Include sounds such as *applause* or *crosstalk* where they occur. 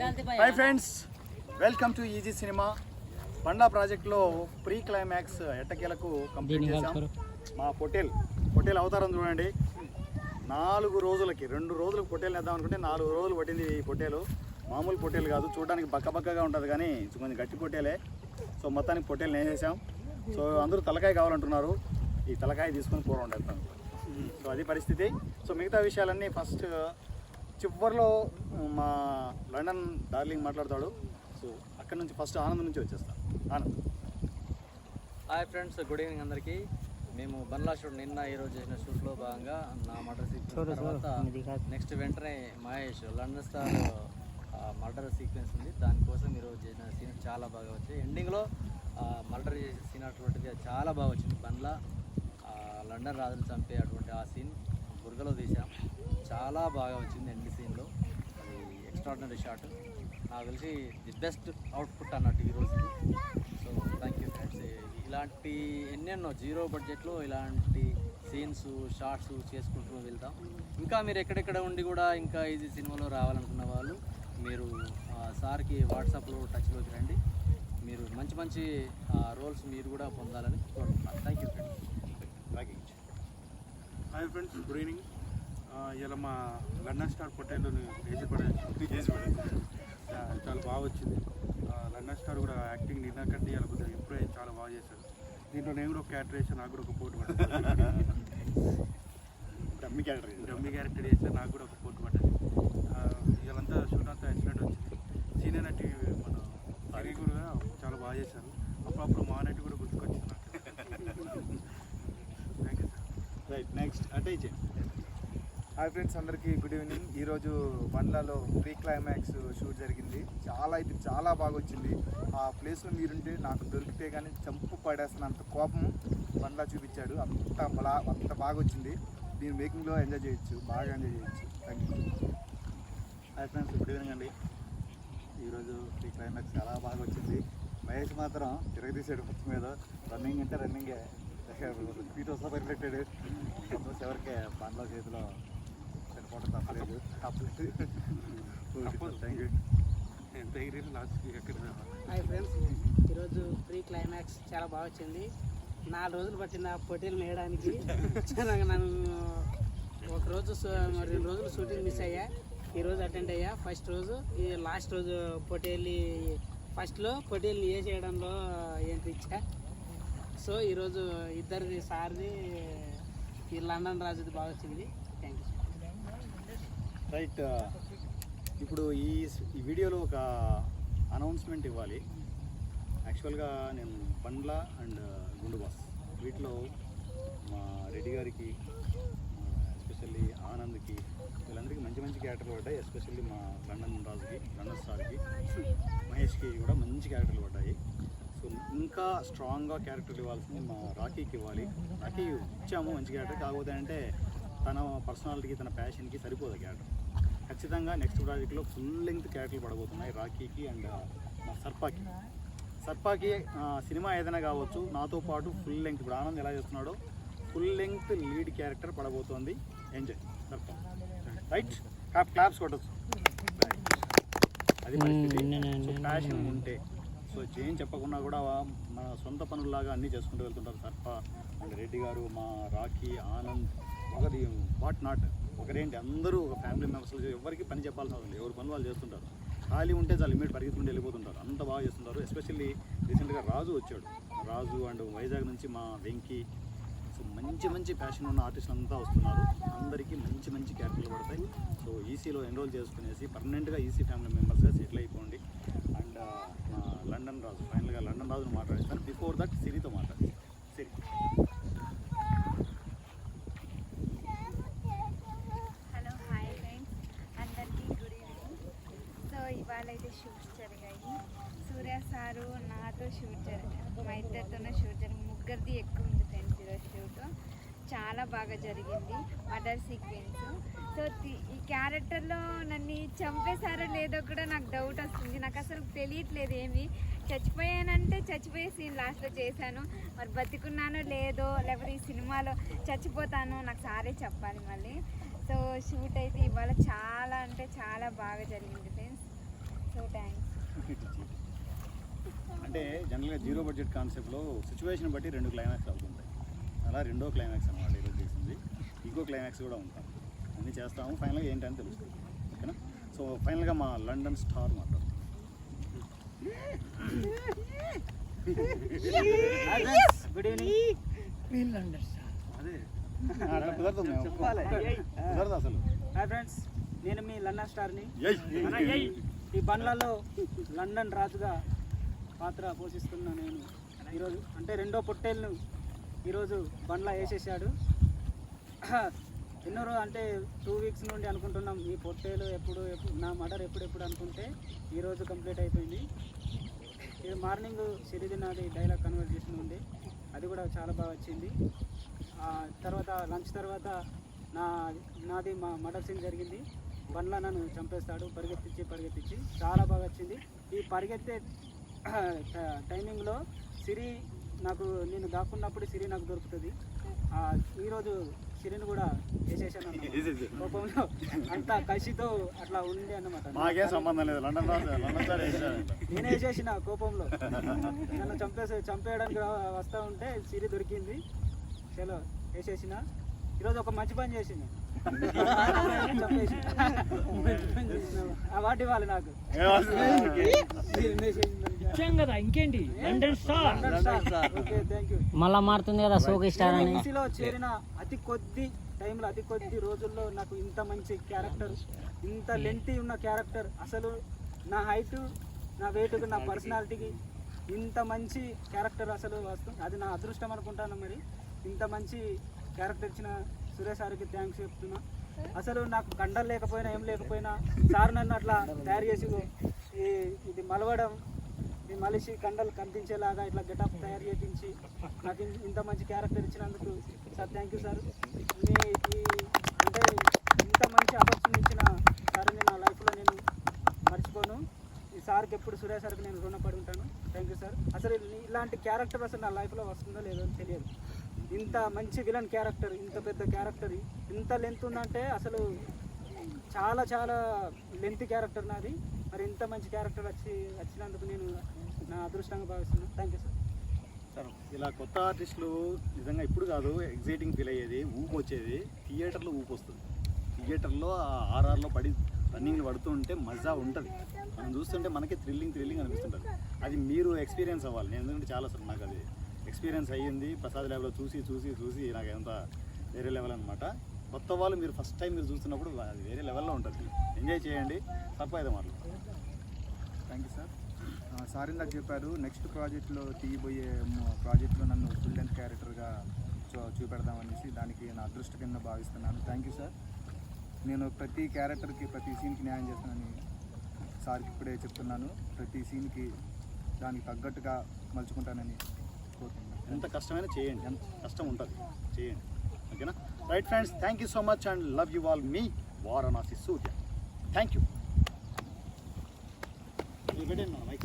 Hi friends welcome to easy cinema. Panda ప్రాజెక్ట్లో pre climax ఎట్టకేలకు complete చేశాం. మా పొటేల్ పొటేల్ అవతారం చూడండి. నాలుగు రోజులకి రెండు రోజులకు పొటేల్ వేద్దాం అనుకుంటే నాలుగు రోజులు పట్టింది ఈ పొటేలు. మామూలు పొటేల్ కాదు చూడడానికి బక్క బక్కగా ఉంటుంది కానీ కొంచెం గట్టి పొటేలే. సో మొత్తానికి పొటేలు నేసేసాం. సో అందరూ తలకాయ కావాలంటున్నారు. ఈ తలకాయ తీసుకొని కూర వండేస్తాం సో అది పరిస్థితి. సో మిగతా విషయాలన్నీ ఫస్ట్ చివరిలో మా లండన్ డార్లింగ్ మాట్లాడతాడు. సో అక్కడ నుంచి ఫస్ట్ ఆనందం నుంచి వచ్చేస్తాం. Anand. Hi friends good evening అందరికీ. మేము బండ్లా షూట్ నిన్న ఈరోజు చేసిన షూట్లో భాగంగా నా మర్డర్ సీక్వెన్స్ తర్వాత నెక్స్ట్ వెంటనే Mahesh London star murder sequence ఉంది. దానికోసం ఈరోజు చేసిన సీన్స్ చాలా బాగా వచ్చాయి. ఎండింగ్లో మర్డర్ చేసే సీన్ అటువంటిది అది చాలా బాగా వచ్చింది. బండ్లా ఆ, లండన్ రాజుని చంపే అటువంటి ఆ సీన్. బురగలో తీసాం చాలా బాగా వచ్చింది ఎండ్ సీన్లో అది ఎక్స్ట్రాడినరీ షాట్ నాకు తెలిసి ది బెస్ట్ అవుట్పుట్ అన్నట్టు ఈ రోజు సో థ్యాంక్ యూ ఫ్రెండ్స్ ఇలాంటి ఎన్నెన్నో జీరో బడ్జెట్లో ఇలాంటి సీన్స్ షార్ట్స్ చేసుకుంటూ వెళ్తాం. ఇంకా మీరు ఎక్కడెక్కడ ఉండి కూడా ఇంకా ఇది సినిమాలో రావాలనుకున్న వాళ్ళు మీరు ఆ, సార్కి వాట్సాప్లో టచ్లోకి రండి. మీరు మంచి మంచి రోల్స్ మీరు కూడా పొందాలని కోరుకుంటున్నాను. Thank you friends you hi friends good evening ఇలా మా లండన్ స్టార్ పొట్టేలు వేసి పడే చేసి పడే చాలా బాగా వచ్చింది. లండన్ స్టార్ కూడా యాక్టింగ్ నిన్న కంటే ఇలా కొద్దిగా ఇంప్రూవ్ అయ్యి చాలా బాగా చేశారు. దీంట్లో నేను కూడా ఒక క్యారెక్టర్ వేసాను నాకు కూడా ఒక పోటీ పడ్డది డమ్మి క్యారెక్టర్. డమ్మీ క్యారెక్టర్ వేస్తే నాకు కూడా ఒక పోటీ పడ్డది వీళ్ళంతా షూట్ అంతా ఎక్సలెంట్ వచ్చింది. సీనియర్ నటి మన హరి కూడా చాలా బాగా చేశారు. అప్పుడప్పుడు మా నటి కూడా గుర్తుకొచ్చింది నాకు. రైట్ నెక్స్ట్ అటే హాయ్ ఫ్రెండ్స్ అందరికీ గుడ్ ఈవినింగ్ ఈరోజు బండ్లలో ప్రీ క్లైమాక్స్ షూట్ జరిగింది. చాలా అయితే చాలా బాగా వచ్చింది. ఆ ప్లేస్లో మీరుంటే నాకు దొరికితే కానీ చంపు పడేస్తున్నంత కోపం బండ్లా చూపించాడు. అంత బలా అంత బాగా వచ్చింది. దీని మేకింగ్లో ఎంజాయ్ చేయొచ్చు. బాగా ఎంజాయ్ చేయొచ్చు. Thank you hi friends good evening అండి. ఈరోజు ఈ క్లైమాక్స్ చాలా బాగా వచ్చింది. మహేష్ మాత్రం తిరగదీసాడు మొత్తం మీద. రన్నింగ్ అంటే రన్నింగే స్పీడ్ వస్తా సంతోష్ ఎవరికే బండ్లో చేతిలో చనిపోవడం తప్పలేదు. తప్పలేదు. థ్యాంక్ యూ ఎంత ఎగిరి లాస్ట్కి ఎక్కడ? హాయ్ ఫ్రెండ్స్ ఈరోజు ప్రీ క్లైమాక్స్ చాలా బాగా వచ్చింది. నాలుగు రోజులు పట్టిన పొట్టేలు నేయడానికి చాలా నన్ను ఒక రోజు రెండు రోజులు షూటింగ్ మిస్ అయ్యా. ఈ రోజు అటెండ్ అయ్యా. ఫస్ట్ రోజు ఈ లాస్ట్ రోజు పొట్టేలి ఫస్ట్లో పొట్టేల్ని వేసేయడంలో ఏంటి ఇచ్చా? సో ఈరోజు ఇద్దరిది సార్ది ఈ లండన్ రాజుది బాగా వచ్చింది. థ్యాంక్ యూ రైట్ ఇప్పుడు ఈ ఈ వీడియోలో ఒక అనౌన్స్మెంట్ ఇవ్వాలి. యాక్చువల్గా నేను బండ్ల అండ్ గుండు బాస్ వీటిలో మా రెడ్డి గారికి ఎస్పెషల్లీ ఆనంద్కి వీళ్ళందరికీ మంచి మంచి క్యారెక్టర్లు పడ్డాయి ఎస్పెషల్లీ మా లండన్ రాజుకి లండన్ సార్కి మహేష్కి కూడా మంచి క్యారెక్టర్లు పడ్డాయి. సో ఇంకా స్ట్రాంగ్గా క్యారెక్టర్లు ఇవ్వాల్సింది మా రాకీకి ఇవ్వాలి. రాకీ ఇచ్చాము మంచి క్యారెక్టర్. కాకపోతే అంటే తన పర్సనాలిటీకి తన ప్యాషన్కి సరిపోదు క్యారెక్టర్. ఖచ్చితంగా నెక్స్ట్ ప్రాజెక్ట్లో ఫుల్ లెంగ్త్ క్యారెక్టర్లు పడబోతున్నాయి రాకీకి అండ్ మా సర్పాకి. సర్పాకి సినిమా ఏదైనా కావచ్చు నాతో పాటు ఫుల్ లెంగ్త్. ఇప్పుడు ఆనంద్ ఎలా చేస్తున్నాడో ఫుల్ లెంగ్త్ లీడ్ క్యారెక్టర్ పడబోతోంది. ఎంజాయ్. సర్పా. రైట్? క్లాప్ క్లాప్స్ కొట్టచ్చు. అది పరిస్థితి. ప్యాషన్ ఉంటే సో ఏం చెప్పకుండా కూడా మన సొంత పనుల్లాగా అన్నీ చేసుకుంటూ వెళ్తుంటారు. సర్ప అండ్ రెడ్డి గారు మా రాఖీ ఆనంద్ ఒకరి వాట్ నాట్ ఒకరేంటి అందరూ ఒక ఫ్యామిలీ మెంబర్స్ ఎవరికి పని చెప్పాల్సిన అవసరం లేదు. ఎవరి పనులు వాళ్ళు చేస్తుంటారు. ఖాళీ ఉంటే చాలు లిమిట్ పరిగెత్తుకుంటూ వెళ్ళిపోతుంటారు. అంత బాగా చేస్తుంటారు. ఎస్పెషల్లీ రీసెంట్గా రాజు వచ్చాడు. రాజు అండ్ వైజాగ్ నుంచి మా వెంకీ. సో మంచి మంచి ప్యాషన్ ఉన్న ఆర్టిస్టులు అంతా వస్తున్నారు. అందరికీ మంచి మంచి క్యారెక్టర్లు పడతాయి. సో ఈసీలో ఎన్రోల్ చేసుకునేసి పర్మనెంట్గా ఈసీ ఫ్యామిలీ మెంబర్స్గా సెటిల్ అయిపోండి అండ్ మా లండన్ రాజు ఫైనల్గా లండన్ రాజును మాట్లాడేస్తాను బిఫోర్ దట్ సిరితో మాట్లాడి సిరి. హలో హాయ్ ఫ్రెండ్స్ అందరికీ గుడ్ ఈవినింగ్ సో ఇవాళ అయితే షూట్స్ జరిగాయి. సూర్య సారు నాతో షూట్ జరిగాయి మా ఇద్దరితోనే షూట్ జరిగింది. ముగ్గురిది ఎక్కువ ఉంది ఫ్రెండ్స్ ఈరోజు షూట్ చాలా బాగా జరిగింది. మదర్ సీక్వెన్స్ సో ఈ క్యారెక్టర్లో నన్ను చంపేశారో లేదో కూడా నాకు డౌట్ వస్తుంది. నాకు అసలు తెలియట్లేదు ఏమి. చచ్చిపోయానంటే చచ్చిపోయే సీన్ లాస్ట్లో చేశాను. మరి బతికున్నానో లేదో లేకపోతే ఈ సినిమాలో చచ్చిపోతాను నాకు సారే చెప్పాలి మళ్ళీ. సో షూట్ అయితే ఇవాళ చాలా అంటే చాలా బాగా జరిగింది ఫ్రెండ్స్ సో థ్యాంక్స్ అంటే జనరల్గా జీరో బడ్జెట్ కాన్సెప్ట్లో సిచ్యువేషన్ బట్టి రెండు క్లైమాక్స్ అవుతుంటాయి. అలా రెండో క్లైమాక్స్ అనమాట ఈరోజు చేసింది. ఇంకో క్లైమాక్స్ కూడా ఉంటాం. అన్నీ చేస్తాము. ఫైనల్గా ఏంటని తెలుస్తుంది. ఓకేనా? సో ఫైనల్గా మా లండన్ స్టార్ మాట్లాడుతుంది గుడ్ ఈవినింగ్ హాయ్ ఫ్రెండ్స్ నేను మీ లండన్ స్టార్ని. ఈ బండ్లలో లండన్ రాజుగా పాత్ర పోషిస్తున్న నేను ఈరోజు అంటే రెండో పొట్టేళ్ళను ఈరోజు బండ్లా వేసేసాడు ఎన్నో రోజు అంటే టూ వీక్స్ నుండి అనుకుంటున్నాం ఈ పొట్టేలు ఎప్పుడు ఎప్పుడు నా మర్డర్ ఎప్పుడెప్పుడు అనుకుంటే ఈరోజు కంప్లీట్ అయిపోయింది. ఇది మార్నింగ్ సిరిది నాది డైలాగ్ కన్వర్జేషన్ ఉంది. అది కూడా చాలా బాగా వచ్చింది. తర్వాత లంచ్ తర్వాత నా నాది మా మర్డర్ సీన్ జరిగింది. బండ్ల నన్ను చంపేస్తాడు పరిగెత్తించి పరిగెత్తించి చాలా బాగా వచ్చింది. ఈ పరిగెత్తే టైమింగ్లో సిరి నాకు నేను దాక్కున్నప్పుడు సిరి నాకు దొరుకుతుంది. ఈరోజు సిరిని కూడా వేసేసాను. *laughs* కోపంలో అంతా కసితో అట్లా ఉంది అన్నమాట. మాకేం సంబంధం లేదు. లండన్. నేనే వేసేసిన కోపంలో. నన్ను చంపేసి చంపేయడానికి వస్తా ఉంటే సిరి దొరికింది. చలో వేసేసిన. ఈరోజు ఒక మంచి పని చేసింది. ఇవ్వాలి నాకు? కదా ఇంకేంటి? London star. మళ్ళా మారుతుంది కదా సోకి స్టార్ అని. చేరిన అతి కొద్ది టైంలో అతి కొద్ది రోజుల్లో నాకు ఇంత మంచి క్యారెక్టర్ ఇంత లెంతీ ఉన్న క్యారెక్టర్ అసలు నా హైట్ నా వెయిట్కి నా పర్సనాలిటీకి ఇంత మంచి క్యారెక్టర్ అసలు వస్తుంది అది నా అదృష్టం అనుకుంటాను మరి. ఇంత మంచి క్యారెక్టర్ ఇచ్చిన సురేష్ సార్కి థ్యాంక్స్ చెప్తున్నా. అసలు నాకు కండలు లేకపోయినా ఏం లేకపోయినా సార్ నన్ను అట్లా తయారు చేసి ఈ ఇది మలవడం ఈ మలిసి కండలు కనిపించేలాగా ఇట్లా గెటప్ తయారు చేయించి నాకు ఇంత మంచి క్యారెక్టర్ ఇచ్చినందుకు సార్ థ్యాంక్ యూ సార్. మీ ఈ అంటే ఇంత మంచి ఆపర్చునిటీ ఇచ్చిన సార్ని నా లైఫ్లో నేను మర్చిపోను. ఈ సార్కి ఎప్పుడు సురేష్ సార్కి నేను రుణపడి ఉంటాను. Thank you sir. అసలు ఇలాంటి క్యారెక్టర్ అసలు నా లైఫ్లో వస్తుందో లేదో తెలియదు. ఇంత మంచి విలన్ క్యారెక్టర్ ఇంత పెద్ద క్యారెక్టర్ ఇంత లెంత్ ఉందంటే అసలు చాలా చాలా లెంత్ క్యారెక్టర్ నాది. మరి ఇంత మంచి క్యారెక్టర్ వచ్చి వచ్చినందుకు నేను నా అదృష్టంగా భావిస్తున్నాను థ్యాంక్ యూ సార్ ఇలా కొత్త ఆర్టిస్టులు నిజంగా ఇప్పుడు కాదు ఎగ్జైటింగ్ ఫీల్ అయ్యేది ఊపు వచ్చేది థియేటర్లో ఊపు వస్తుంది. థియేటర్లో ఆర్ఆర్లో పడి రన్నింగ్ పడుతుంటే మజా ఉంటుంది. మనం చూస్తుంటే మనకి థ్రిల్లింగ్ థ్రిల్లింగ్ అనిపిస్తుంటుంది. అది మీరు ఎక్స్పీరియన్స్ అవ్వాలి. ఎందుకంటే చాలా సార్ నాకు అది ఎక్స్పీరియన్స్ అయ్యింది ప్రసాద్ ల్యాబ్లో చూసి చూసి చూసి నాకు ఎంత వేరే లెవెల్ అనమాట కొత్త వాళ్ళు మీరు ఫస్ట్ టైం మీరు చూస్తున్నప్పుడు అది వేరే లెవెల్లో ఉంటుంది. ఎంజాయ్ చేయండి. తప్ప అయితే మాటలు థ్యాంక్ యూ సార్ సార్ ఇందాక చెప్పారు నెక్స్ట్ ప్రాజెక్ట్లో తీయబోయే ప్రాజెక్ట్లో నన్ను ఫుల్ లెంత్ క్యారెక్టర్గా చూ చూపెడదామనేసి దానికి నా అదృష్ట కింద భావిస్తున్నాను. థ్యాంక్ యూ సార్ నేను ప్రతి క్యారెక్టర్కి ప్రతి సీన్కి న్యాయం చేస్తానని సార్కి ఇప్పుడే చెప్తున్నాను. ప్రతి సీన్కి దానికి తగ్గట్టుగా మలుచుకుంటానని ఎంత కష్టమైనా చేయండి. ఎంత కష్టం ఉంటుంది చేయండి. ఓకేనా? Right friends thank you so much and love you all me Varanasi Surya. Thank you పెట్టండి మైక్